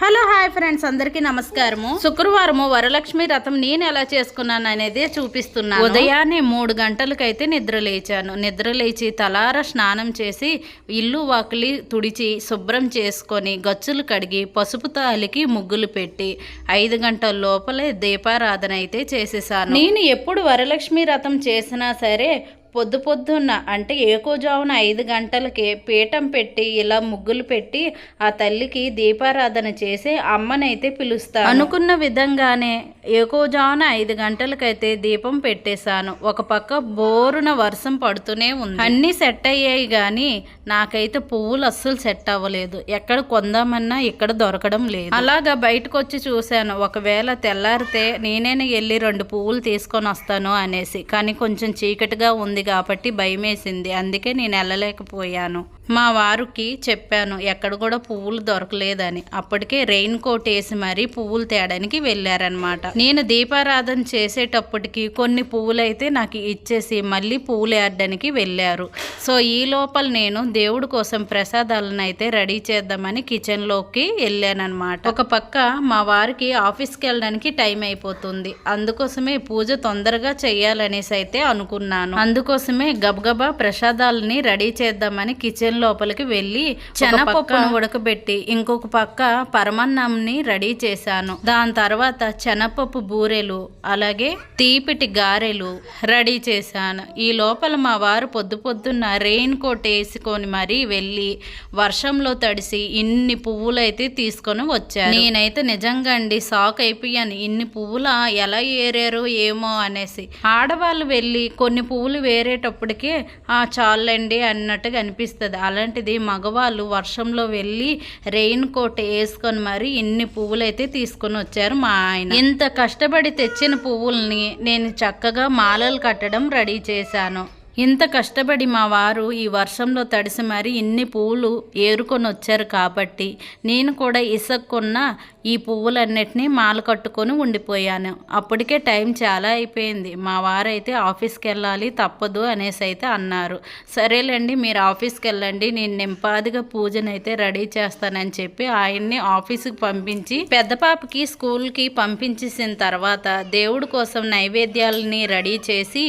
Hello hi friends అందరికీ నమస్కారము. శుక్రవారము వరలక్ష్మి రథం నేను ఎలా చేసుకున్నాను అనేది చూపిస్తున్నాను. ఉదయాన్నే మూడు గంటలకైతే నిద్ర లేచాను. నిద్ర లేచి తలార స్నానం చేసి ఇల్లు వాకిలి తుడిచి శుభ్రం చేసుకొని గచ్చులు కడిగి పసుపు తాలికి ముగ్గులు పెట్టి ఐదు గంటల లోపలే దీపారాధన అయితే చేసేసాను. నేను ఎప్పుడు వరలక్ష్మి రథం చేసినా సరే పొద్దు పొద్దున్న అంటే ఏకోజామున ఐదు గంటలకి పీఠం పెట్టి ఇలా ముగ్గులు పెట్టి ఆ తల్లికి దీపారాధన చేసి అమ్మనైతే పిలుస్తా అనుకున్న విధంగానే ఏకోజామున ఐదు గంటలకైతే దీపం పెట్టేశాను. ఒక పక్క బోరున వర్షం పడుతూనే ఉంది. అన్నీ సెట్ అయ్యాయి కానీ నాకైతే పువ్వులు అస్సలు సెట్ అవ్వలేదు. ఎక్కడ కొందామన్నా ఇక్కడ దొరకడం లేదు. అలాగా బయటకు వచ్చి చూశాను. ఒకవేళ తెల్లారితే నేనే వెళ్ళి రెండు పువ్వులు తీసుకొని వస్తాను అనేసి. కానీ కొంచెం చీకటిగా ఉంది కాబట్టి భయమేసింది. అందుకే నేను వెళ్ళలేకపోయాను. మా వారికి చెప్పాను ఎక్కడ కూడా పువ్వులు దొరకలేదని. అప్పటికే రెయిన్ కోట్ వేసి మరీ పువ్వులు తేడానికి వెళ్ళారనమాట నేను దీపారాధన చేసేటప్పటికి కొన్ని పువ్వులు అయితే నాకు ఇచ్చేసి మళ్ళీ పువ్వులు ఏరడానికి వెళ్ళారు. సో ఈ లోపల నేను దేవుడి కోసం ప్రసాదాలను అయితే రెడీ చేద్దామని కిచెన్లోకి వెళ్ళానమాట ఒక పక్క మా వారికి ఆఫీస్కి వెళ్ళడానికి టైం అయిపోతుంది. అందుకోసమే పూజ తొందరగా చేయాలనేసి అయితే అనుకున్నాను. అందుకోసమే గబగబా ప్రసాదాలని రెడీ చేద్దామని కిచెన్ లోపలికి వెళ్ళి శనగపప్పును ఉడకబెట్టి ఇంకొక పక్క పరమన్నంని రెడీ చేశాను. దాని తర్వాత శనగపప్పు బూరెలు అలాగే తీపిటి గారెలు రెడీ చేశాను. ఈ లోపల మా వారు పొద్దు పొద్దున్న రెయిన్ కోట్ వేసుకొని మరీ వెళ్ళి వర్షంలో తడిసి ఇన్ని పువ్వులు అయితే తీసుకొని వచ్చారు. నేనైతే నిజంగా అండి షాక్ అయిపోయాను. ఇన్ని పువ్వుల ఎలా ఏరారు ఏమో అనేసి. ఆడవాళ్ళు వెళ్ళి కొన్ని పువ్వులు వేరేటప్పటికే ఆ చాలండి అన్నట్టుగా అనిపిస్తుంది అలాంటిది మగవాళ్ళు వర్షంలో వెళ్ళి రెయిన్ కోట్ వేసుకొని మరి ఇన్ని పువ్వులు అయితే తీసుకొని వచ్చారు మా ఆయన. ఇంత కష్టపడి తెచ్చిన పువ్వుల్ని నేను చక్కగా మాలలు కట్టడం రెడీ చేశాను. ఇంత కష్టపడి మా వారు ఈ వర్షంలో తడిసి మరి ఇన్ని పువ్వులు ఏరుకొని వచ్చారు కాబట్టి నేను కూడా ఇసక్కున్న ఈ పువ్వులన్నిటినీ మాల కట్టుకొని ఉండిపోయాను. అప్పటికే టైం చాలా అయిపోయింది. మా వారైతే ఆఫీస్కి వెళ్ళాలి తప్పదు అనేసి అయితే అన్నారు. సరేలేండి మీరు ఆఫీస్కి వెళ్ళండి నేను నింపాదిగా పూజనైతే రెడీ చేస్తానని చెప్పి ఆయన్ని ఆఫీస్కి పంపించి పెద్ద పాపకి స్కూల్కి పంపించేసిన తర్వాత దేవుడి కోసం నైవేద్యాలని రెడీ చేసి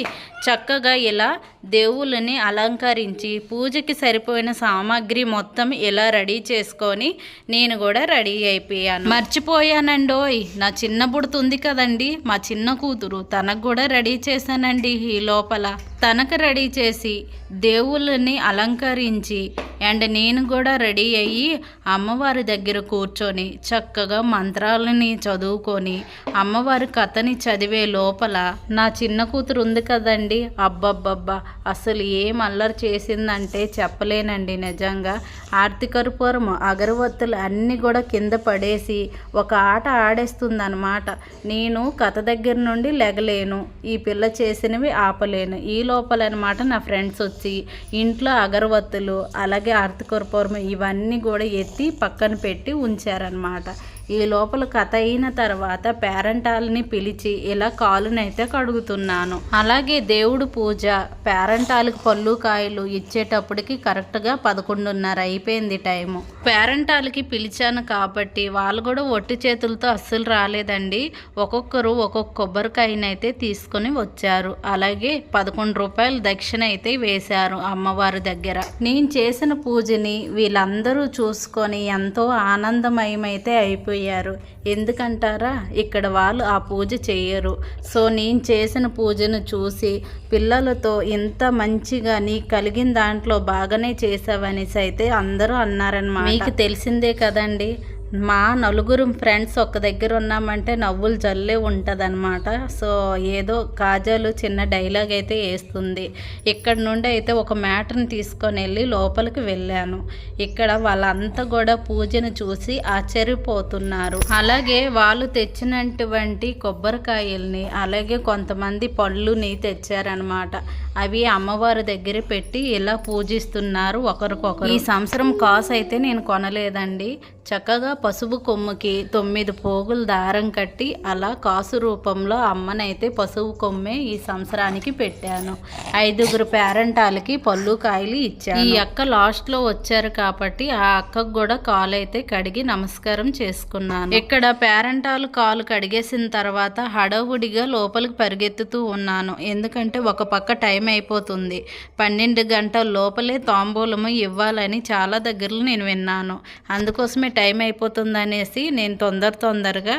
చక్కగా ఇలా దేవుళ్ళని అలంకరించి పూజకి సరిపోయిన సామాగ్రి మొత్తం ఇలా రెడీ చేసుకొని నేను కూడా రెడీ అయిపోయాను. మర్చిపోయానండోయ్. నా చిన్న బుడుతుంది కదండి. మా చిన్న కూతురు తనకు కూడా రెడీ చేశానండి ఈ లోపల. తనకు రెడీ చేసి దేవుళ్ళని అలంకరించి అండ్ నేను కూడా రెడీ అయ్యి అమ్మవారి దగ్గర కూర్చొని చక్కగా మంత్రాలని చదువుకొని అమ్మవారి కథని చదివే లోపల నా చిన్న కూతురు ఉంది కదండి. అబ్బబ్బబ్బా. అసలు ఏం అల్లరి చేసిందంటే చెప్పలేనండి నిజంగా. ఆర్తికర్పూరం అగరవత్తులు అన్నీ కూడా కింద పడేసి ఒక ఆట ఆడేస్తుందన్నమాట. నేను కథ దగ్గర నుండి లెగలేను ఈ పిల్ల చేసినవి ఆపలేను. ఈ లోపలనమాట నా ఫ్రెండ్స్ వచ్చి ఇంట్లో అగరవత్తులు అలాగే ఆర్తికర్పూరం ఇవన్నీ కూడా ఎత్తి పక్కన పెట్టి ఉంచారనమాట ఈ లోపల కథ అయిన తర్వాత పేరంటాలని పిలిచి ఇలా కాలునైతే కడుగుతున్నాను. అలాగే దేవుడు పూజ పేరంటాలకు పళ్ళు కాయలు ఇచ్చేటప్పటికి కరెక్ట్గా పదకొండున్నర అయిపోయింది టైము. పేరంటాలకి పిలిచాను కాబట్టి వాళ్ళు కూడా ఒట్టి చేతులతో అస్సలు రాలేదండి. ఒక్కొక్కరు ఒక్కొక్క కొబ్బరికాయనైతే తీసుకొని వచ్చారు. అలాగే పదకొండు రూపాయలు దక్షిణ అయితే వేశారు అమ్మవారి దగ్గర. నేను చేసిన పూజని వీళ్ళందరూ చూసుకొని ఎంతో ఆనందమయమైతే అయిపోయి అయిపోయారు ఎందుకంటారా? ఇక్కడ వాళ్ళు ఆ పూజ చేయరు సో నేను చేసిన పూజను చూసి పిల్లలతో ఇంత మంచిగా నీ కలిగిన దాంట్లో బాగానే చేసావనేసి అయితే అందరూ అన్నారనమాట మీకు తెలిసిందే కదండి. మా నలుగురు ఫ్రెండ్స్ ఒక్క దగ్గర ఉన్నామంటే నవ్వులు జల్లే ఉంటుందన్నమాట. సో ఏదో కాజాలు చిన్న డైలాగ్ అయితే వేస్తుంది. ఇక్కడ నుండి అయితే ఒక మ్యాటర్ని తీసుకొని వెళ్ళి లోపలికి వెళ్ళాను. ఇక్కడ వాళ్ళంతా కూడా పూజను చూసి ఆశ్చర్యపోతున్నారు. అలాగే వాళ్ళు తెచ్చినటువంటి కొబ్బరికాయల్ని అలాగే కొంతమంది పళ్ళుని తెచ్చారనమాట అవి అమ్మవారి దగ్గర పెట్టి ఇలా పూజిస్తున్నారు ఒకరికొకరు. ఈ సంవత్సరం కాస్ అయితే నేను కొనలేదండి. చక్కగా పసుపు కొమ్ముకి తొమ్మిది పోగులు దారం కట్టి అలా కాసు రూపంలో అమ్మనైతే పసుపు కొమ్మే ఈ సంవత్సరానికి పెట్టాను. ఐదుగురు పేరెంటాలకి పళ్ళు కాయలు ఇచ్చాను. ఈ అక్క లాస్ట్లో వచ్చారు కాబట్టి ఆ అక్కకు కూడా కాలు అయితే కడిగి నమస్కారం చేసుకున్నాను. ఇక్కడ పేరెంటాలు కాలు కడిగేసిన తర్వాత హడావుడిగా లోపలికి పరిగెత్తుతూ ఉన్నాను. ఎందుకంటే ఒక పక్క టైం అయిపోతుంది. పన్నెండు గంటల లోపలే తాంబూలము ఇవ్వాలని చాలా దగ్గరలో నేను విన్నాను. అందుకోసమే టైం అయిపోతుంది అనేసి నేను తొందర తొందరగా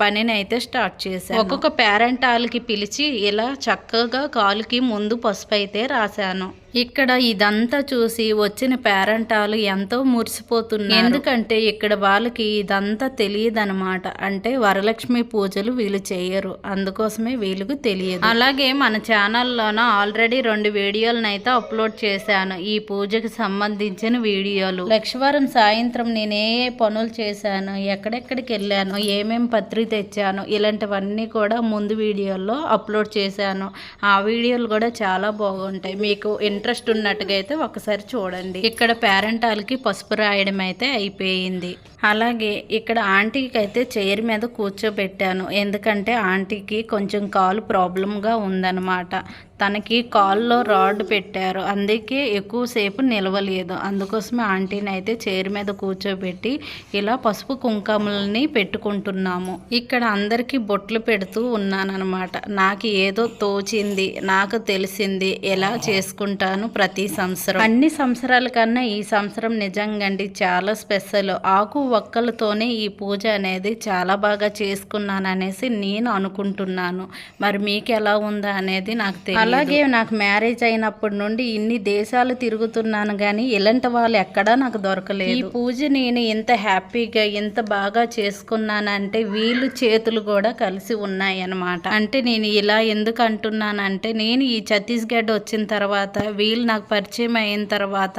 పనిని అయితే స్టార్ట్ చేశాను. ఒక్కొక్క పేరెంట్ వాళ్ళకి పిలిచి ఇలా చక్కగా కాలుకి ముందు పసుపు అయితే రాశాను. ఇక్కడ ఇదంతా చూసి వచ్చిన పేరెంటాలు ఎంతో మురిసిపోతున్నారు. ఎందుకంటే ఇక్కడ వాళ్ళకి ఇదంతా తెలియదనమాట అంటే వరలక్ష్మి పూజలు వీళ్ళు చేయరు. అందుకోసమే వీళ్ళకి తెలియదు. అలాగే మన ఛానల్లోన ఆల్రెడీ రెండు వీడియోలను అయితే అప్లోడ్ చేశాను. ఈ పూజకి సంబంధించిన వీడియోలు. లక్షవారం సాయంత్రం నేను ఏ ఏ పనులు చేశాను. ఎక్కడెక్కడికి వెళ్ళాను. ఏమేమి పత్రిక తెచ్చాను. ఇలాంటివన్నీ కూడా ముందు వీడియోల్లో అప్లోడ్ చేశాను. ఆ వీడియోలు కూడా చాలా బాగుంటాయి. మీకు ఇంట్రెస్ట్ ఉన్నట్టుగా అయితే ఒకసారి చూడండి. ఇక్కడ పేరెంటాలకి పసుపు రాయడం అయితే అయిపోయింది. అలాగే ఇక్కడ ఆంటీకి అయితే చైర్ మీద కూర్చోబెట్టాను. ఎందుకంటే ఆంటీకి కొంచెం కాలు ప్రాబ్లంగా ఉందన్నమాట. తనకి కాల్లో రాడ్ పెట్టారు. అందుకే ఎక్కువసేపు నిలవలేదు. అందుకోసమే ఆంటీని అయితే చైర్ మీద కూర్చోబెట్టి ఇలా పసుపు కుంకుమల్ని పెట్టుకుంటున్నాము. ఇక్కడ అందరికీ బొట్లు పెడుతూ ఉన్నానమాట నాకు ఏదో తోచింది నాకు తెలిసింది ఎలా చేసుకుంటాను ప్రతి సంవత్సరం. అన్ని సంవత్సరాల కన్నా ఈ సంవత్సరం నిజంగా అండి చాలా స్పెషల్. ఆకు ఒక్కలతోనే ఈ పూజ అనేది చాలా బాగా చేసుకున్నాను అనేసి నేను అనుకుంటున్నాను. మరి మీకు ఎలా ఉందా అనేది నాకు తెలియదు అలాగే నాకు మ్యారేజ్ అయినప్పటి నుండి ఇన్ని దేశాలు తిరుగుతున్నాను కానీ ఇలాంటి వాళ్ళు ఎక్కడా నాకు దొరకలేదు. ఈ పూజ నేను ఇంత హ్యాపీగా ఇంత బాగా చేసుకున్నానంటే వీళ్ళు చేతులు కూడా కలిసి ఉన్నాయి అన్నమాట అంటే నేను ఇలా ఎందుకు అంటున్నానంటే నేను ఈ ఛత్తీస్గఢ్ వచ్చిన తర్వాత వీళ్ళు నాకు పరిచయం అయిన తర్వాత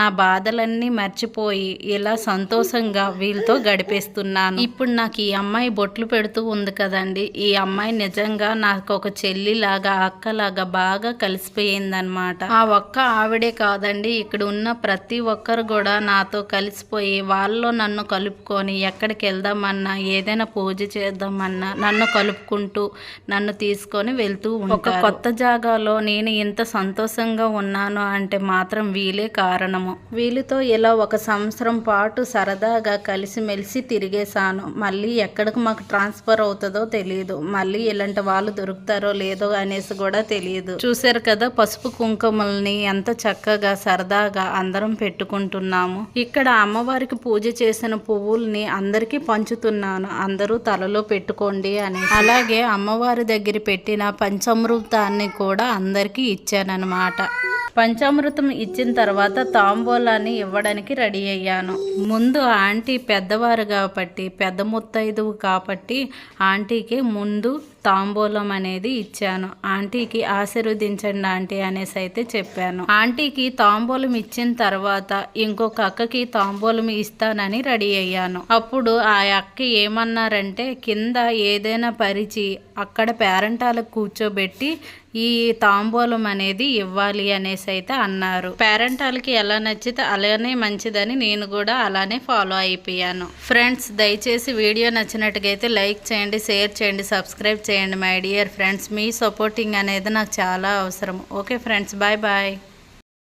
నా బాధలన్నీ మర్చిపోయి ఇలా సంతోషంగా వీళ్ళతో గడిపేస్తున్నాను. ఇప్పుడు నాకు ఈ అమ్మాయి బొట్లు పెడుతూ ఉంది కదండి. ఈ అమ్మాయి నిజంగా నాకు ఒక చెల్లిలాగా అక్కలాగా బాగా కలిసిపోయిందనమాట ఆ ఒక్క ఆవిడే కాదండి. ఇక్కడ ఉన్న ప్రతి ఒక్కరు కూడా నాతో కలిసిపోయి వాళ్ళలో నన్ను కలుపుకొని ఎక్కడికి వెళ్దామన్నా ఏదైనా పూజ చేద్దామన్నా నన్ను కలుపుకుంటూ నన్ను తీసుకొని వెళ్తూ ఒక కొత్త జాగాలో నేను ఇంత సంతోషంగా ఉన్నాను అంటే మాత్రం వీలే కారణము. వీళ్ళతో ఇలా ఒక సంవత్సరం పాటు సరదాగా కలిసిమెలిసి తిరిగేశాను. మళ్ళీ ఎక్కడికి మాకు ట్రాన్స్ఫర్ అవుతుందో తెలియదు మళ్ళీ ఇలాంటి వాళ్ళు దొరుకుతారో లేదో అనేసి కూడా తెలియదు చూసారు కదా పసుపు కుంకుమల్ని ఎంత చక్కగా సరదాగా అందరం పెట్టుకుంటున్నాము. ఇక్కడ అమ్మవారికి పూజ చేసిన పువ్వుల్ని అందరికీ పంచుతున్నాను. అందరూ తలలో పెట్టుకోండి అని అలాగే అమ్మవారి దగ్గర పెట్టిన పంచామృతాన్ని కూడా అందరికీ ఇచ్చానమాట పంచామృతం ఇచ్చిన తర్వాత తాంబూలాన్ని ఇవ్వడానికి రెడీ అయ్యాను. ముందు ఆంటీ పెద్దవారు కాబట్టి పెద్ద ముత్తైదువు కాబట్టి ఆంటీకి ముందు తాంబూలం అనేది ఇచ్చాను. ఆంటీకి ఆశీర్వదించండి ఆంటీ అనేసి అయితే చెప్పాను. ఆంటీకి తాంబూలం ఇచ్చిన తర్వాత ఇంకొక అక్కకి తాంబూలం ఇస్తానని రెడీ అయ్యాను. అప్పుడు ఆ అక్క ఏమన్నారంటే కింద ఏదైనా పరిచి అక్కడ పేరెంటాలకు కూర్చోబెట్టి ఈ తాంబూలం అనేది ఇవ్వాలి అనేసి అయితే అన్నారు. పేరెంటాలకి ఎలా నచ్చితే అలానే మంచిదని నేను కూడా అలానే ఫాలో అయిపోయాను. ఫ్రెండ్స్ దయచేసి వీడియో నచ్చినట్టుగా అయితే లైక్ చేయండి షేర్ చేయండి సబ్స్క్రైబ్ చేయండి మై డియర్ ఫ్రెండ్స్. మీ సపోర్టింగ్ అనేది నాకు చాలా అవసరం. Okay friends bye bye.